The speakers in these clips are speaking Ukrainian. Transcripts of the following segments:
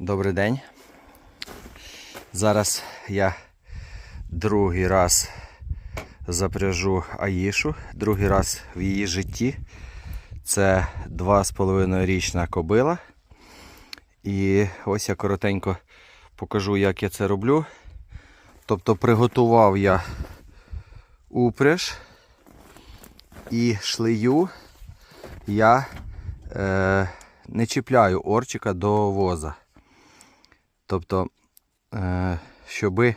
Добрий день. Зараз я другий раз запряжу Аїшу, другий раз в її житті. Це 2,5 річна кобила. І ось я коротенько покажу, як я це роблю. Тобто приготував я упряж і шлею я е, не чіпляю орчика до воза. Тобто, е, щоби,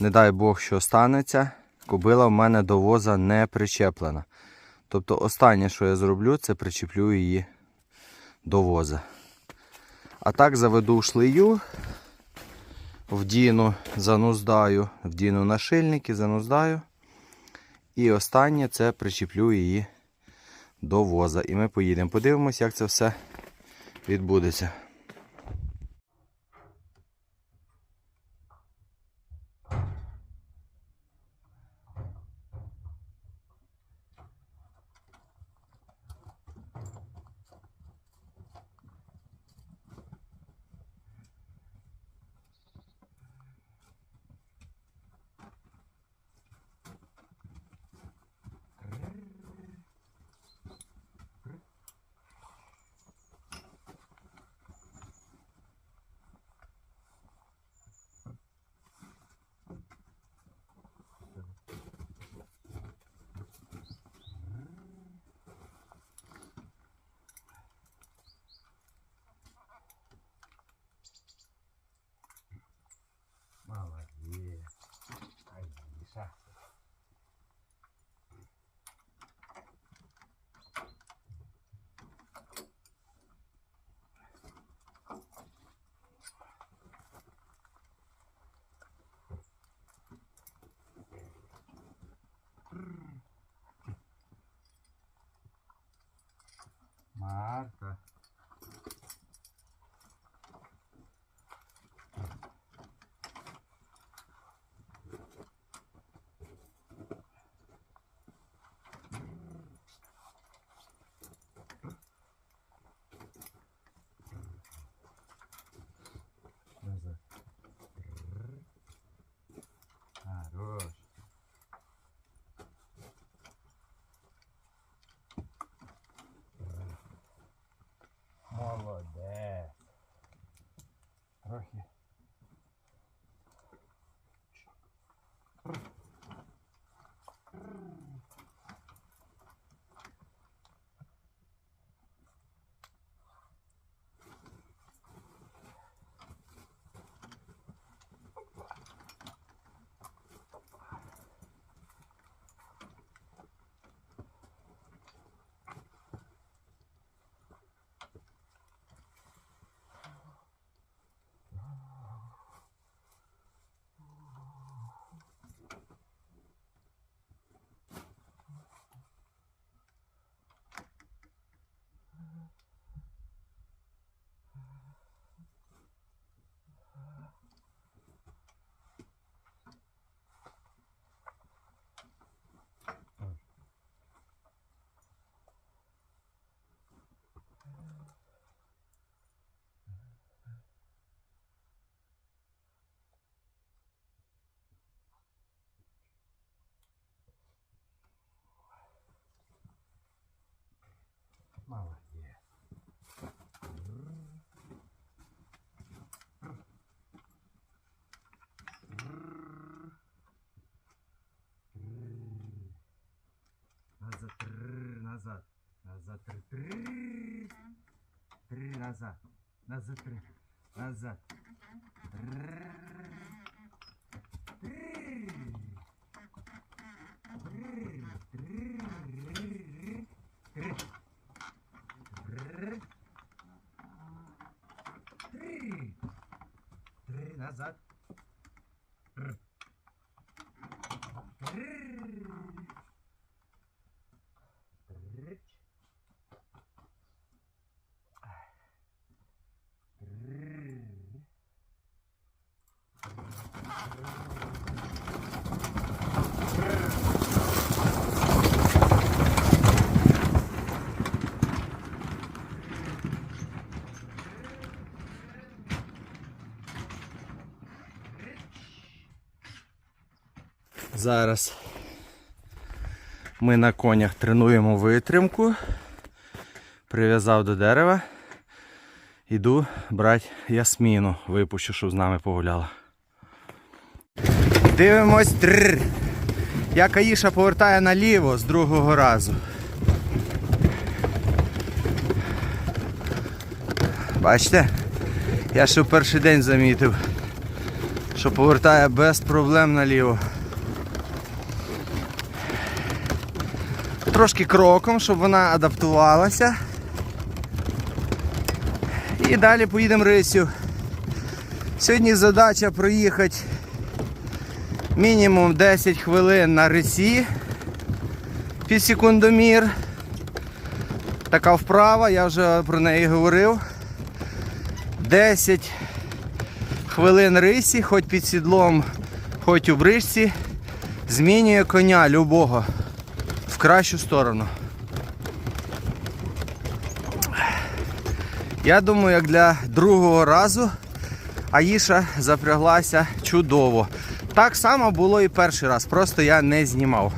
не дай Бог, що станеться, кобила в мене до воза не причеплена. Тобто, останнє, що я зроблю, це причеплю її до воза. А так заведу шлею, вдіну, зануздаю, вдіну нашильники, зануздаю. І останнє це причеплю її до воза. І ми поїдемо. Подивимось, як це все відбудеться. Молодець. Аїша. Марта. Назад. Хорош. Молодець. Трохи. Молодець. Назад, трррр, назад, назад, три, три, три, назад, назад, три, назад, трррр, Зараз ми на конях тренуємо витримку. Прив'язав до дерева. Іду брати ясміну, випущу, щоб з нами погуляла. Дивимось. Тррр. Як Аїша повертає наліво з другого разу. Бачите? Я ще в перший день замітив, що повертає без проблем наліво. Трошки кроком, щоб вона адаптувалася. І далі поїдемо рисю. Сьогодні задача проїхати мінімум 10 хвилин на рисі під секундомір. Така вправа, я вже про неї говорив. 10 хвилин рисі, хоч під сідлом, хоч у бричці, змінює коня любого кращу сторону. Я думаю, як для другого разу Аїша запряглася чудово. Так само було і перший раз, просто я не знімав.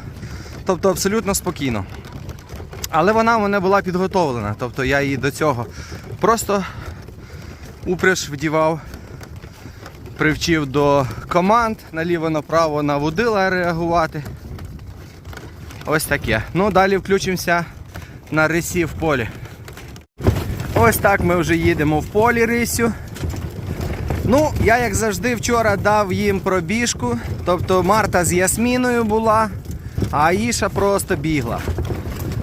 Тобто абсолютно спокійно. Але вона в мене була підготовлена, тобто я її до цього просто упряж вдівав, привчив до команд наліво-направо наводила реагувати. Ось таке. Ну, далі включимося на рисі в полі. Ось так ми вже їдемо в полі рисю. Ну, я як завжди вчора дав їм пробіжку. Тобто Марта з Ясміною була, а Аїша просто бігла.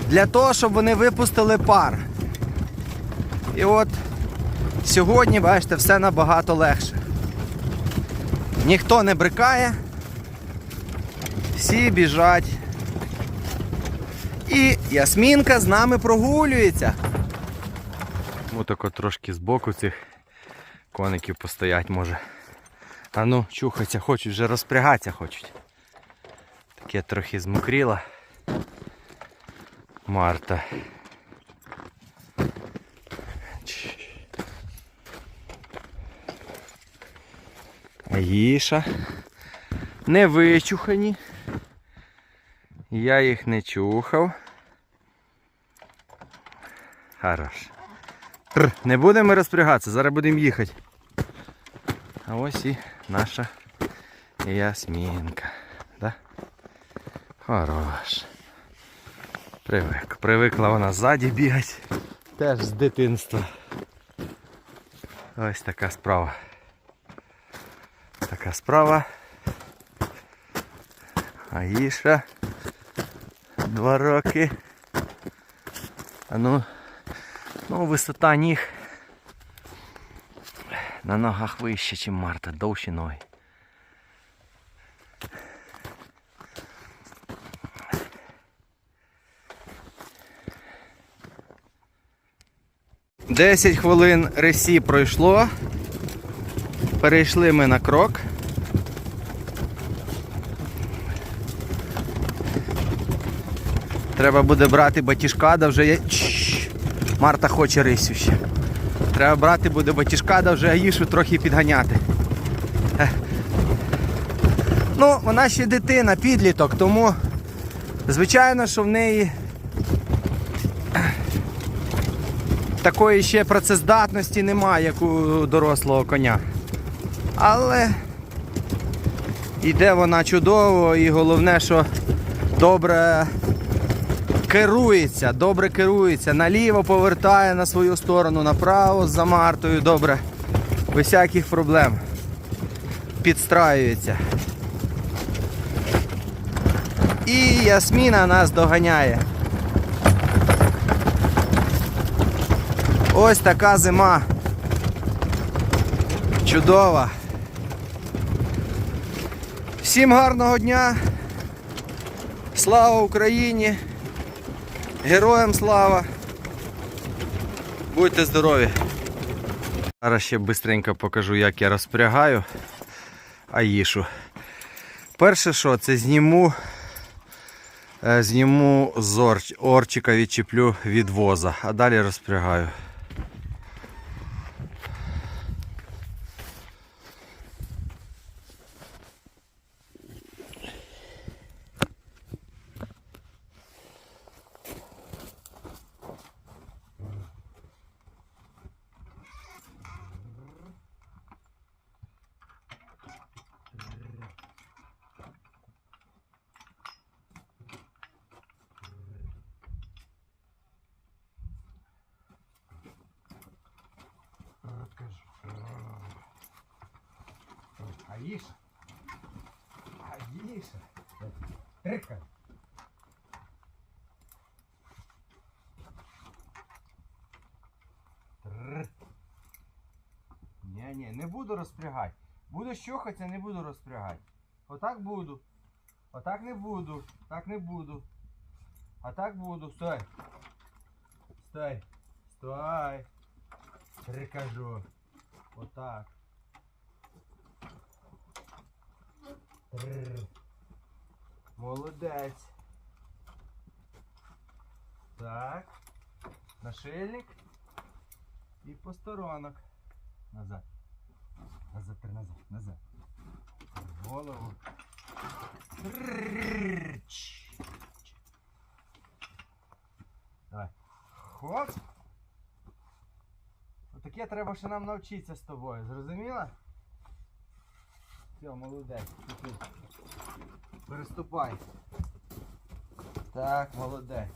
Для того, щоб вони випустили пар. І от сьогодні, бачите, все набагато легше. Ніхто не брикає, всі біжать. І Ясмінка з нами прогулюється. Отако трошки збоку цих коників постоять може. А ну, чухаться, хочуть, вже розпрягатися хочуть. Таке трохи змокріла. Марта. Чш. Аїша. Не вичухані. Я їх не чухав. Хорош. Тр, Не будемо розпрягатися, зараз будемо їхати. А ось і наша ясмінка. Да? Хорош. Привик. Привикла вона ззаді бігати. Теж з дитинства. Ось така справа. Така справа. Аїша. Два роки. А ну, ну висота ніг на ногах вище, ніж Марта, довші ноги. Десять хвилин ресі пройшло. Перейшли ми на крок. Треба буде брати батіжкада вже є. Марта хоче рисю ще. Треба брати буде батіжкада вже Аїшу трохи підганяти. Ну, вона ще дитина, підліток, тому звичайно, що в неї такої ще працездатності немає, як у дорослого коня. Але йде вона чудово і головне, що добре керується, добре керується, наліво повертає на свою сторону, направо за Мартою, добре, без всяких проблем. Підстраюється. І Ясміна нас доганяє. Ось така зима. Чудова. Всім гарного дня. Слава Україні! Героям слава! Будьте здорові! Зараз ще швидко покажу, як я розпрягаю Аїшу. Перше що, це зніму, е, зніму з орчика, відчіплю від воза, а далі розпрягаю. Аїша. Аїша. Трика. Тррр. Ні, ні, не буду розпрягати. Буду щохатися, не буду розпрягати. Отак буду. Отак не буду. Так не буду. А так буду. Стой. Стой. Стой. Прикажу. Отак. Молодець. Так. Нашильник. І посторонок. Назад. Назад, назад, назад. Голову. Давай. Хоп. Отаке треба ще нам навчитися з тобою, зрозуміла? Все, молодець. Переступай. Так, молодець.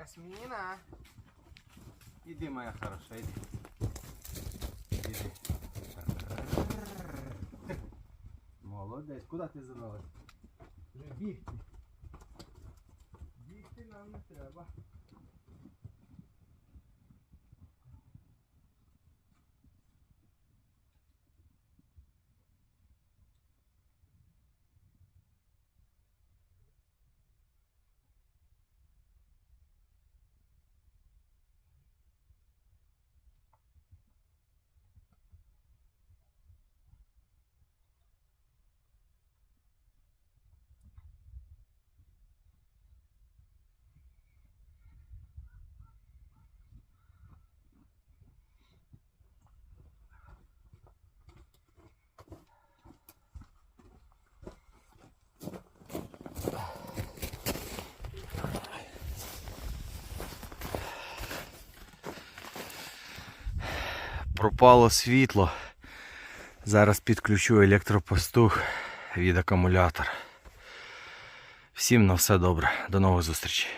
Ясмина. Иди, моя хорошая, иди. Иди. Молодець. Куди ти забралась? Бігти. Бігти нам не треба. Пропало світло. Зараз підключу електропастух від акумулятора. Всім на все добре. До нових зустрічей.